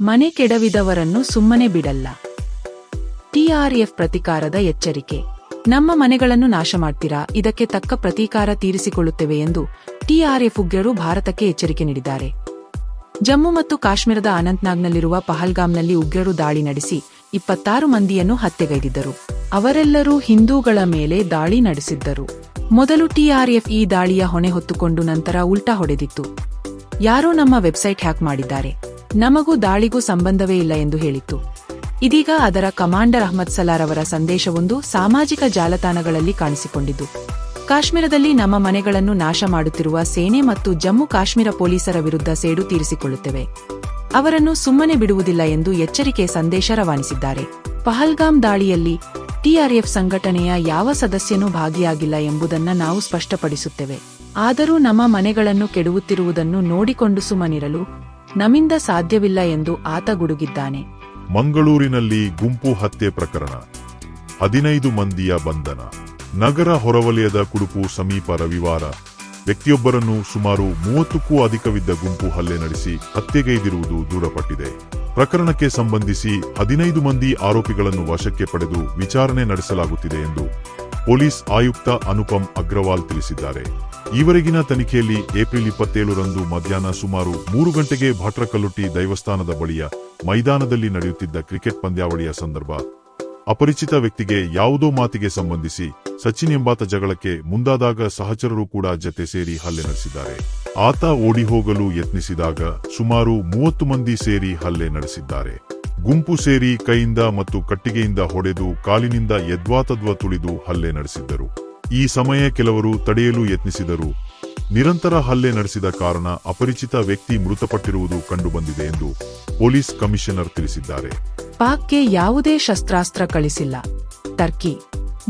ಮನೆ ಕೆಡವಿದವರನ್ನು ಸುಮ್ಮನೆ ಬಿಡಲ್ಲ. ಟಿಆರ್ಎಫ್ ಪ್ರತಿಕಾರದ ಎಚ್ಚರಿಕೆ. ನಮ್ಮ ಮನೆಗಳನ್ನು ನಾಶ ಮಾಡ್ತೀರಾ ಇದಕ್ಕೆ ತಕ್ಕ ಪ್ರತೀಕಾರ ತೀರಿಸಿಕೊಳ್ಳುತ್ತೇವೆ ಎಂದು ಟಿಆರ್ಎಫ್ ಉಗ್ರರು ಭಾರತಕ್ಕೆ ಎಚ್ಚರಿಕೆ ನೀಡಿದ್ದಾರೆ. ಜಮ್ಮು ಮತ್ತು ಕಾಶ್ಮೀರದ ಅನಂತ್ನಾಗ್ನಲ್ಲಿರುವ ಪಹಲ್ಗಾಮ್ನಲ್ಲಿ ಉಗ್ರರು ದಾಳಿ ನಡೆಸಿ ಇಪ್ಪತ್ತಾರು ಮಂದಿಯನ್ನು ಹತ್ಯೆಗೈದಿದ್ದರು. ಅವರೆಲ್ಲರೂ ಹಿಂದೂಗಳ ಮೇಲೆ ದಾಳಿ ನಡೆಸಿದ್ದರು. ಮೊದಲು ಟಿಆರ್ಎಫ್ ಈ ದಾಳಿಯ ಹೊಣೆ ಹೊತ್ತುಕೊಂಡು ನಂತರ ಉಲ್ಟಾ ಹೊಡೆದಿತ್ತು. ಯಾರೋ ನಮ್ಮ ವೆಬ್ಸೈಟ್ ಹ್ಯಾಕ್ ಮಾಡಿದ್ದಾರೆ. ನಮಗೂ ದಾಳಿಗೂ ಸಂಬಂಧವೇ ಇಲ್ಲ ಎಂದು ಹೇಳಿತ್ತು. ಇದೀಗ ಅದರ ಕಮಾಂಡರ್ ಅಹ್ಮದ್ ಸಲಾರ್ ಅವರ ಸಂದೇಶವೊಂದು ಸಾಮಾಜಿಕ ಜಾಲತಾಣಗಳಲ್ಲಿ ಕಾಣಿಸಿಕೊಂಡಿದ್ದು. ಕಾಶ್ಮೀರದಲ್ಲಿ ನಮ್ಮ ಮನೆಗಳನ್ನು ನಾಶ ಮಾಡುತ್ತಿರುವ ಸೇನೆ ಮತ್ತು ಜಮ್ಮು ಕಾಶ್ಮೀರ ಪೊಲೀಸರ ವಿರುದ್ಧ ಸೇಡು ತೀರಿಸಿಕೊಳ್ಳುತ್ತೇವೆ. ಅವರನ್ನು ಸುಮ್ಮನೆ ಬಿಡುವುದಿಲ್ಲ ಎಂದು ಎಚ್ಚರಿಕೆ ಸಂದೇಶ ರವಾನಿಸಿದ್ದಾರೆ. ಪಹಲ್ಗಾಮ್ ದಾಳಿಯಲ್ಲಿ ಟಿಆರ್ಎಫ್ ಸಂಘಟನೆಯ ಯಾವ ಸದಸ್ಯನೂ ಭಾಗಿಯಾಗಿಲ್ಲ ಎಂಬುದನ್ನು ನಾವು ಸ್ಪಷ್ಟಪಡಿಸುತ್ತೇವೆ. ಆದರೂ ನಮ್ಮ ಮನೆಗಳನ್ನು ಕೆಡುವುತ್ತಿರುವುದನ್ನು ನೋಡಿಕೊಂಡು ಸುಮ್ಮನಿರಲು ನಮ್ಮಿಂದ ಸಾಧ್ಯವಿಲ್ಲ ಎಂದು ಆತ ಗುಡುಗಿದ್ದಾನೆ. ಮಂಗಳೂರಿನಲ್ಲಿ ಗುಂಪು ಹತ್ಯೆ ಪ್ರಕರಣ. ಹದಿನೈದು ಮಂದಿಯ ಬಂಧನ. ನಗರ ಹೊರವಲಯದ ಕುಡುಪು ಸಮೀಪ ರವಿವಾರ ವ್ಯಕ್ತಿಯೊಬ್ಬರನ್ನು ಸುಮಾರು ಮೂವತ್ತಕ್ಕೂ ಅಧಿಕವಿದ್ದ ಗುಂಪು ಹಲ್ಲೆ ನಡೆಸಿ ಹತ್ಯೆಗೈದಿರುವುದು ದೃಢಪಟ್ಟಿದೆ ಪ್ರಕರಣಕ್ಕೆ ಸಂಬಂಧಿಸಿ ಹದಿನೈದು ಮಂದಿ ಆರೋಪಿಗಳನ್ನು ವಶಕ್ಕೆ ಪಡೆದು ವಿಚಾರಣೆ ನಡೆಸಲಾಗುತ್ತಿದೆ ಎಂದು ಪೊಲೀಸ್ ಆಯುಕ್ತ ಅನುಪಮ್ ಅಗ್ರವಾಲ್ ತಿಳಿಸಿದ್ದಾರೆ. ಈವರೆಗಿನ ತನಿಖೆಯಲ್ಲಿ ಏಪ್ರಿಲ್ ಇಪ್ಪತ್ತೇಳರಂದು ಮಧ್ಯಾಹ್ನ ಸುಮಾರು ಮೂರು ಗಂಟೆಗೆ ಭಟ್ರಕಲ್ಲುಟ್ಟಿ ದೈವಸ್ಥಾನದ ಬಳಿಯ ಮೈದಾನದಲ್ಲಿ ನಡೆಯುತ್ತಿದ್ದ ಕ್ರಿಕೆಟ್ ಪಂದ್ಯಾವಳಿಯ ಸಂದರ್ಭ. ಅಪರಿಚಿತ ವ್ಯಕ್ತಿಗೆ ಯಾವುದೋ ಮಾತಿಗೆ ಸಂಬಂಧಿಸಿ ಸಚಿನ್ ಎಂಬಾತ ಜಗಳಕ್ಕೆ ಮುಂದಾದಾಗ ಸಹಚರರು ಕೂಡ ಜತೆ ಸೇರಿ ಹಲ್ಲೆ ನಡೆಸಿದ್ದಾರೆ. ಆತ ಓಡಿ ಹೋಗಲು ಯತ್ನಿಸಿದಾಗ ಸುಮಾರು ಮೂವತ್ತು ಮಂದಿ ಸೇರಿ ಹಲ್ಲೆ ನಡೆಸಿದ್ದಾರೆ. ಗುಂಪು ಸೇರಿ ಕೈಯಿಂದ ಮತ್ತು ಕಟ್ಟಿಗೆಯಿಂದ ಹೊಡೆದು ಕಾಲಿನಿಂದ ಯದ್ವಾತದ್ವ ತುಳಿದು ಹಲ್ಲೆ ನಡೆಸಿದ್ದರು. ಈ ಸಮಯ ಕೆಲವರು ತಡೆಯಲು ಯತ್ನಿಸಿದರು. ನಿರಂತರ ಹಲ್ಲೆ ನಡೆಸಿದ ಕಾರಣ ಅಪರಿಚಿತ ವ್ಯಕ್ತಿ ಮೃತಪಟ್ಟಿರುವುದು ಕಂಡುಬಂದಿದೆ ಎಂದು ಪೊಲೀಸ್ ಕಮಿಷನರ್ ತಿಳಿಸಿದ್ದಾರೆ. ಪಾಕ್ಗೆ ಯಾವುದೇ ಶಸ್ತ್ರಾಸ್ತ್ರ ಕಳಿಸಿಲ್ಲ. ಟರ್ಕಿ,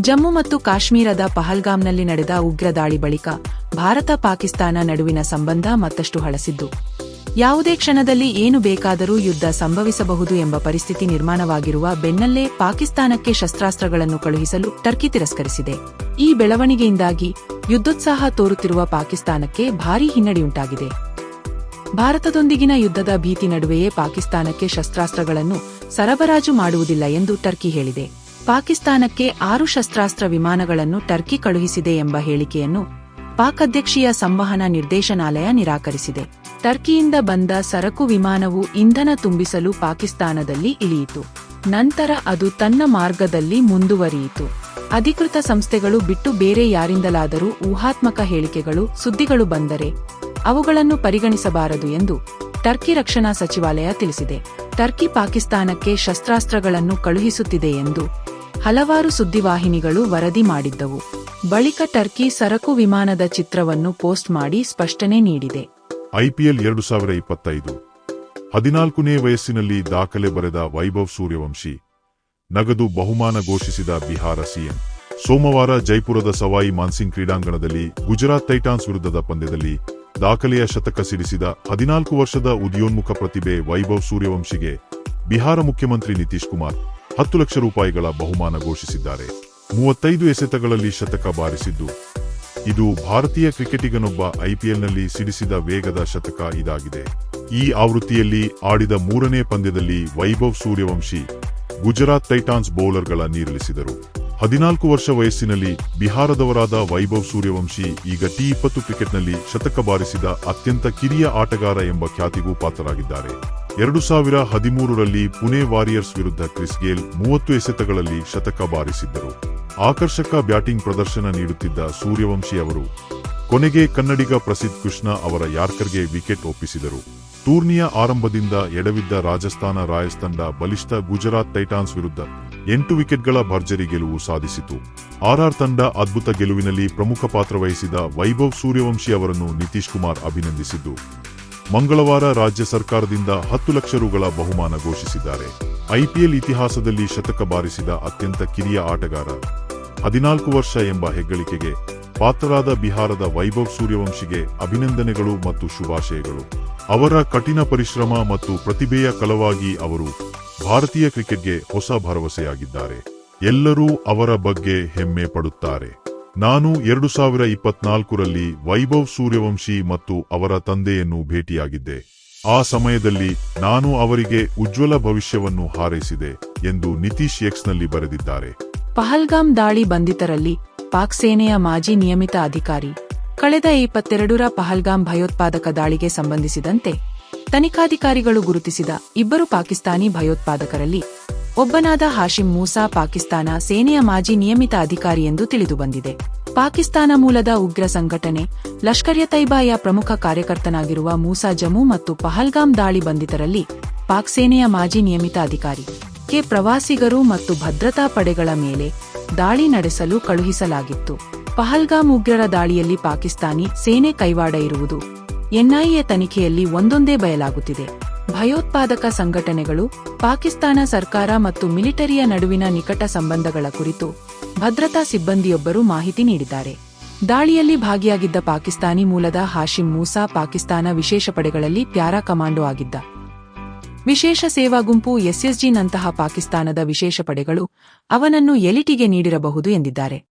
ಜಮ್ಮು ಮತ್ತು ಕಾಶ್ಮೀರದ ಪಹಲ್ಗಾಮ್ನಲ್ಲಿ ನಡೆದ ಉಗ್ರ ದಾಳಿ ಬಳಿಕ ಭಾರತ ಪಾಕಿಸ್ತಾನ ನಡುವಿನ ಸಂಬಂಧ ಮತ್ತಷ್ಟು ಹಳಸಿದ್ದು. ಯಾವುದೇ ಕ್ಷಣದಲ್ಲಿ ಏನು ಬೇಕಾದರೂ ಯುದ್ಧ ಸಂಭವಿಸಬಹುದು ಎಂಬ ಪರಿಸ್ಥಿತಿ ನಿರ್ಮಾಣವಾಗಿರುವ ಬೆನ್ನಲ್ಲೇ ಪಾಕಿಸ್ತಾನಕ್ಕೆ ಶಸ್ತ್ರಾಸ್ತ್ರಗಳನ್ನು ಕಳುಹಿಸಲು ಟರ್ಕಿ ತಿರಸ್ಕರಿಸಿದೆ. ಈ ಬೆಳವಣಿಗೆಯಿಂದಾಗಿ ಯುದ್ಧೋತ್ಸಾಹ ತೋರುತ್ತಿರುವ ಪಾಕಿಸ್ತಾನಕ್ಕೆ ಭಾರೀ ಹಿನ್ನಡೆಯುಂಟಾಗಿದೆ. ಭಾರತದೊಂದಿಗಿನ ಯುದ್ಧದ ಭೀತಿ ನಡುವೆಯೇ ಪಾಕಿಸ್ತಾನಕ್ಕೆ ಶಸ್ತ್ರಾಸ್ತ್ರಗಳನ್ನು ಸರಬರಾಜು ಮಾಡುವುದಿಲ್ಲ ಎಂದು ಟರ್ಕಿ ಹೇಳಿದೆ. ಪಾಕಿಸ್ತಾನಕ್ಕೆ ಆರು ಶಸ್ತ್ರಾಸ್ತ್ರ ವಿಮಾನಗಳನ್ನು ಟರ್ಕಿ ಕಳುಹಿಸಿದೆ ಎಂಬ ಹೇಳಿಕೆಯನ್ನು ಪಾಕ್ ಅಧ್ಯಕ್ಷೀಯ ಸಂವಹನ ನಿರ್ದೇಶನಾಲಯ ನಿರಾಕರಿಸಿದೆ. ಟರ್ಕಿಯಿಂದ ಬಂದ ಸರಕು ವಿಮಾನವು ಇಂಧನ ತುಂಬಿಸಲು ಪಾಕಿಸ್ತಾನದಲ್ಲಿ ಇಳಿಯಿತು. ನಂತರ ಅದು ತನ್ನ ಮಾರ್ಗದಲ್ಲಿ ಮುಂದುವರಿಯಿತು. ಅಧಿಕೃತ ಸಂಸ್ಥೆಗಳು ಬಿಟ್ಟು ಬೇರೆ ಯಾರಿಂದಲಾದರೂ ಊಹಾತ್ಮಕ ಹೇಳಿಕೆಗಳು, ಸುದ್ದಿಗಳು ಬಂದರೆ ಅವುಗಳನ್ನು ಪರಿಗಣಿಸಬಾರದು ಎಂದು ಟರ್ಕಿ ರಕ್ಷಣಾ ಸಚಿವಾಲಯ ತಿಳಿಸಿದೆ. ಟರ್ಕಿ ಪಾಕಿಸ್ತಾನಕ್ಕೆ ಶಸ್ತ್ರಾಸ್ತ್ರಗಳನ್ನು ಕಳುಹಿಸುತ್ತಿದೆ ಎಂದು ಹಲವಾರು ಸುದ್ದಿವಾಹಿನಿಗಳು ವರದಿ ಮಾಡಿದ್ದವು. ಬಳಿಕ ಟರ್ಕಿ ಸರಕು ವಿಮಾನದ ಚಿತ್ರವನ್ನು ಪೋಸ್ಟ್ ಮಾಡಿ ಸ್ಪಷ್ಟನೆ ನೀಡಿದೆ. ಐಪಿಎಲ್ ಎರಡು ಸಾವಿರ ಇಪ್ಪತ್ತೈದು. ಹದಿನಾಲ್ಕನೇ ವಯಸ್ಸಿನಲ್ಲಿ ದಾಖಲೆ ಬರೆದ ವೈಭವ್ ಸೂರ್ಯವಂಶಿ, ನಗದು ಬಹುಮಾನ ಘೋಷಿಸಿದ ಬಿಹಾರ ಸಿಎಂ. ಸೋಮವಾರ ಜೈಪುರದ ಸವಾಯಿ ಮಾನ್ಸಿಂಗ್ ಕ್ರೀಡಾಂಗಣದಲ್ಲಿ ಗುಜರಾತ್ ಟೈಟಾನ್ಸ್ ವಿರುದ್ಧದ ಪಂದ್ಯದಲ್ಲಿ ದಾಖಲೆಯ ಶತಕ ಸಿಡಿಸಿದ ಹದಿನಾಲ್ಕು ವರ್ಷದ ಉದಯೋನ್ಮುಖ ಪ್ರತಿಭೆ ವೈಭವ್ ಸೂರ್ಯವಂಶಿಗೆ ಬಿಹಾರ ಮುಖ್ಯಮಂತ್ರಿ ನಿತೀಶ್ ಕುಮಾರ್ ಹತ್ತು ಲಕ್ಷ ರೂಪಾಯಿಗಳ ಬಹುಮಾನ ಘೋಷಿಸಿದ್ದಾರೆ. ಮೂವತ್ತೈದು ಎಸೆತಗಳಲ್ಲಿ ಶತಕ ಬಾರಿಸಿದ್ದು ಇದು ಭಾರತೀಯ ಕ್ರಿಕೆಟಿಗನೊಬ್ಬ ಐಪಿಎಲ್ನಲ್ಲಿ ಸಿಡಿಸಿದ ವೇಗದ ಶತಕ ಇದಾಗಿದೆ. ಈ ಆವೃತ್ತಿಯಲ್ಲಿ ಆಡಿದ ಮೂರನೇ ಪಂದ್ಯದಲ್ಲಿ ವೈಭವ್ ಸೂರ್ಯವಂಶಿ, ಗುಜರಾತ್ ಟೈಟಾನ್ಸ್ ಬೌಲರ್ಗಳ ನೀರಿಳಿಸಿದರು ಹದಿನಾಲ್ಕು ವರ್ಷ ವಯಸ್ಸಿನಲ್ಲಿ ಬಿಹಾರದವರಾದ ವೈಭವ್ ಸೂರ್ಯವಂಶಿ ಈಗ ಟಿ ಇಪ್ಪತ್ತು ಕ್ರಿಕೆಟ್ನಲ್ಲಿ ಶತಕ ಬಾರಿಸಿದ ಅತ್ಯಂತ ಕಿರಿಯ ಆಟಗಾರ ಎಂಬ ಖ್ಯಾತಿಗೂ ಪಾತ್ರರಾಗಿದ್ದಾರೆ. ಎರಡು ಸಾವಿರ ಹದಿಮೂರರಲ್ಲಿ ಪುಣೆ ವಾರಿಯರ್ಸ್ ವಿರುದ್ಧ ಕ್ರಿಸ್ ಗೇಲ್ ಮೂವತ್ತು ಎಸೆತಗಳಲ್ಲಿ ಶತಕ ಬಾರಿಸಿದ್ದರು. ಆಕರ್ಷಕ ಬ್ಯಾಟಿಂಗ್ ಪ್ರದರ್ಶನ ನೀಡುತ್ತಿದ್ದ ಸೂರ್ಯವಂಶಿ ಅವರು ಕೊನೆಗೆ ಕನ್ನಡಿಗ ಪ್ರಸಿದ್ಧ ಕೃಷ್ಣ ಅವರ ಯಾರ್ಕರ್ಗೆ ವಿಕೆಟ್ ಒಪ್ಪಿಸಿದರು. ಟೂರ್ನಿಯ ಆರಂಭದಿಂದ ಎಡವಿದ್ದ ರಾಜಸ್ಥಾನ ರಾಯಲ್ಸ್ ತಂಡ ಬಲಿಷ್ಠ ಗುಜರಾತ್ ಟೈಟಾನ್ಸ್ ವಿರುದ್ಧ ಎಂಟು ವಿಕೆಟ್ಗಳ ಭರ್ಜರಿ ಗೆಲುವು ಸಾಧಿಸಿತು. ಆರ್ಆರ್ ತಂಡ ಅದ್ಭುತ ಗೆಲುವಿನಲ್ಲಿ ಪ್ರಮುಖ ಪಾತ್ರ ವಹಿಸಿದ ವೈಭವ್ ಸೂರ್ಯವಂಶಿ ಅವರನ್ನು ನಿತೀಶ್ ಕುಮಾರ್ ಅಭಿನಂದಿಸಿದ್ದು, ಮಂಗಳವಾರ ರಾಜ್ಯ ಸರ್ಕಾರದಿಂದ ಹತ್ತು ಲಕ್ಷ ರುಗಳ ಬಹುಮಾನ ಘೋಷಿಸಿದ್ದಾರೆ. ಐಪಿಎಲ್ ಇತಿಹಾಸದಲ್ಲಿ ಶತಕ ಬಾರಿಸಿದ ಅತ್ಯಂತ ಕಿರಿಯ ಆಟಗಾರ ಹದಿನಾಲ್ಕು ವರ್ಷ ಎಂಬ ಹೆಗ್ಗಳಿಕೆಗೆ ಪಾತ್ರರಾದ ಬಿಹಾರದ ವೈಭವ್ ಸೂರ್ಯವಂಶಿಗೆ ಅಭಿನಂದನೆಗಳು ಮತ್ತು ಶುಭಾಶಯಗಳು. ಅವರ ಕಠಿಣ ಪರಿಶ್ರಮ ಮತ್ತು ಪ್ರತಿಭೆಯ ಕಲವಾಗಿ ಅವರು ಭಾರತೀಯ ಕ್ರಿಕೆಟ್ಗೆ ಹೊಸ ಭರವಸೆಯಾಗಿದ್ದಾರೆ. ಎಲ್ಲರೂ ಅವರ ಬಗ್ಗೆ ಹೆಮ್ಮೆ ಪಡುತ್ತಾರೆ. ನಾನು ಎರಡು ಸಾವಿರ ಇಪ್ಪತ್ನಾಲ್ಕರಲ್ಲಿ ವೈಭವ್ ಸೂರ್ಯವಂಶಿ ಮತ್ತು ಅವರ ತಂದೆಯನ್ನು ಭೇಟಿಯಾಗಿದ್ದೆ. ಆ ಸಮಯದಲ್ಲಿ ನಾನು ಅವರಿಗೆ ಉಜ್ವಲ ಭವಿಷ್ಯವನ್ನು ಹಾರೈಸಿದೆ ಎಂದು ನಿತೀಶ್ ಎಕ್ಸ್ನಲ್ಲಿ ಬರೆದಿದ್ದಾರೆ. ಪಹಲ್ಗಾಮ್ ದಾಳಿ ಬಂಧಿತರಲ್ಲಿ ಪಾಕ್ ಸೇನೆಯ ಮಾಜಿ ನಿಯಮಿತ ಅಧಿಕಾರಿ. ಕಳೆದ ಇಪ್ಪತ್ತೆರಡರ ಪಹಲ್ಗಾಮ್ ಭಯೋತ್ಪಾದಕ ದಾಳಿಗೆ ಸಂಬಂಧಿಸಿದಂತೆ ತನಿಖಾಧಿಕಾರಿಗಳು ಗುರುತಿಸಿದ ಇಬ್ಬರು ಪಾಕಿಸ್ತಾನಿ ಭಯೋತ್ಪಾದಕರಲ್ಲಿ ಒಬ್ಬನಾದ ಹಾಶಿಂ ಮೂಸಾ ಪಾಕಿಸ್ತಾನ ಸೇನೆಯ ಮಾಜಿ ನಿಯಮಿತ ಅಧಿಕಾರಿ ಎಂದು ತಿಳಿದುಬಂದಿದೆ. ಪಾಕಿಸ್ತಾನ ಮೂಲದ ಉಗ್ರ ಸಂಘಟನೆ ಲಷ್ಕರ್ ಎ ತೈಬಾಯ ಪ್ರಮುಖ ಕಾರ್ಯಕರ್ತನಾಗಿರುವ ಮೂಸಾ ಜಮ್ಮು ಮತ್ತು ಪಹಲ್ಗಾಮ್ ದಾಳಿ ಬಂಧಿತರಲ್ಲಿ ಪಾಕ್ ಸೇನೆಯ ಮಾಜಿ ನಿಯಮಿತ ಅಧಿಕಾರಿ. ಕೆ ಪ್ರವಾಸಿಗರು ಮತ್ತು ಭದ್ರತಾ ಪಡೆಗಳ ಮೇಲೆ ದಾಳಿ ನಡೆಸಲು ಕಳುಹಿಸಲಾಗಿತ್ತು. ಪಹಲ್ಗಾಮ್ ಉಗ್ರರ ದಾಳಿಯಲ್ಲಿ ಪಾಕಿಸ್ತಾನಿ ಸೇನೆ ಕೈವಾಡ ಇರುವುದು ಎನ್ಐಎ ತನಿಖೆಯಲ್ಲಿ ಒಂದೊಂದೇ ಬಯಲಾಗುತ್ತಿದೆ. ಭಯೋತ್ಪಾದಕ ಸಂಘಟನೆಗಳು, ಪಾಕಿಸ್ತಾನ ಸರ್ಕಾರ ಮತ್ತು ಮಿಲಿಟರಿಯ ನಡುವಿನ ನಿಕಟ ಸಂಬಂಧಗಳ ಕುರಿತು ಭದ್ರತಾ ಸಿಬ್ಬಂದಿಯೊಬ್ಬರು ಮಾಹಿತಿ ನೀಡಿದ್ದಾರೆ. ದಾಳಿಯಲ್ಲಿ ಭಾಗಿಯಾಗಿದ್ದ ಪಾಕಿಸ್ತಾನಿ ಮೂಲದ ಹಾಶಿಂ ಮೂಸಾ ಪಾಕಿಸ್ತಾನ ವಿಶೇಷ ಪಡೆಗಳಲ್ಲಿ ಪ್ಯಾರಾ ಕಮಾಂಡೋ ಆಗಿದ್ದ. ವಿಶೇಷ ಸೇವಾ ಗುಂಪು ಎಸ್ಎಸ್ಜಿ ನಂತಹ ಪಾಕಿಸ್ತಾನದ ವಿಶೇಷ ಪಡೆಗಳು ಅವನನ್ನು ಎಲಿಟಿಗೆ ನೀಡಿರಬಹುದು ಎಂದಿದ್ದಾರೆ.